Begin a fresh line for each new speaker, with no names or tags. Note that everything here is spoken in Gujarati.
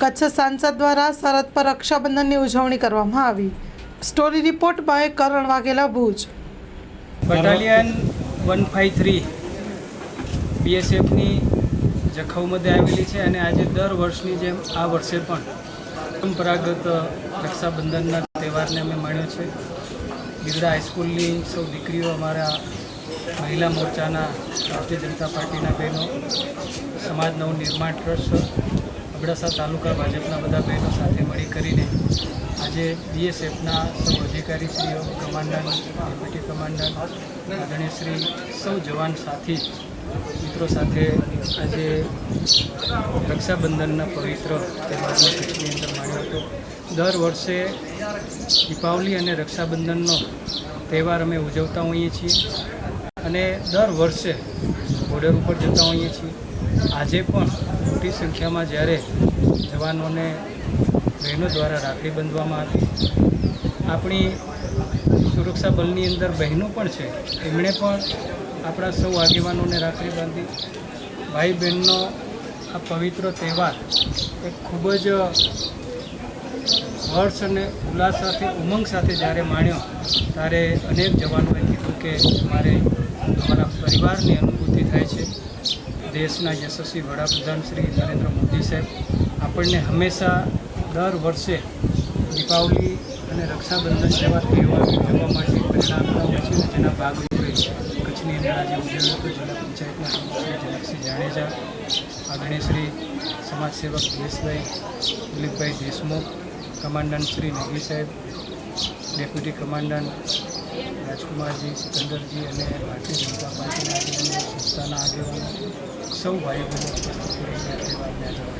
કચ્છ સાંસદ દ્વારા સરહદ પર રક્ષાબંધનની ઉજવણી કરવામાં આવી. Story report by Karan Vaghela Bhuj.
Battalion one five three બીએસએફની જખૌमध्ये આવેલી છે અને આજે દર વર્ષની જેમ આ વર્ષે પણ પરંપરાગત રક્ષાબંધનના તહેવારને અમે માણ્યો છે. બિગડા હાઈસ્કૂલની સૌ દીકરીઓ અમારા મહિલા મોરચાના રાષ્ટ્રીય જનતા પાર્ટીના બહેનો સમાજ નિર્માણ ટ્રસ્ટ અબડાસા તાલુકા ભાજપના બધા બહેનો સાથે મળી કરીને આજે બીએસએફના સૌ અધિકારીશ્રીઓ, કમાન્ડન્ટ, ડેપ્યુટી કમાન્ડન્ટ, આદરણીય શ્રી સૌ જવાન સાથી, મિત્રો સાથે આજે રક્ષાબંધનના પવિત્ર તહેવારનો કચ્છની અંદર માણ્યો હતો. દર વર્ષે દીપાવલી અને રક્ષાબંધનનો તહેવાર અમે ઉજવતા હોઈએ છીએ અને દર વર્ષે બોર્ડર ઉપર જતા હોઈએ છીએ. આજે પણ મોટી સંખ્યામાં જ્યારે જવાનોને બહેનો દ્વારા રાખડી બાંધવામાં આવી. આપણી સુરક્ષા બલની અંદર બહેનો પણ છે. એમણે પણ આપણા સૌ આગેવાનોને રાખડી બાંધી. ભાઈ બહેનનો આ પવિત્ર તહેવાર એ ખૂબ જ હર્ષ અને ઉલ્લાસ સાથે, ઉમંગ સાથે જ્યારે માણ્યો, ત્યારે અનેક જવાનોએ કીધું કે મારે અમારા પરિવારની અનુભૂતિ થાય છે. દેશના યશસ્વી વડાપ્રધાન શ્રી નરેન્દ્ર મોદી સાહેબ આપણને હંમેશા દર વર્ષે દીપાવલી અને રક્ષાબંધન જેવા તહેવાર ઉજવવા માટે પ્રેરણા આપતા હોય છે જેના ભાગરૂપે કચ્છની અંદર આજે ઉજવ્યું હતું જિલ્લા પંચાયતના શ્રી જનકસિંહ જાડેજા, આદરણીય શ્રી સમાજ સેવક દિનેશભાઈ, દિલીપભાઈ દેશમુખ, કમાન્ડન્ટ શ્રી નગવી સાહેબ, ડેપ્યુટી કમાન્ડન્ટ રાજકુમારજી સિકંદરજી અને ભારતીય જનતા પાર્ટીના આગેવાનો સંસ્થાના આગેવાનો so valuable to the United States.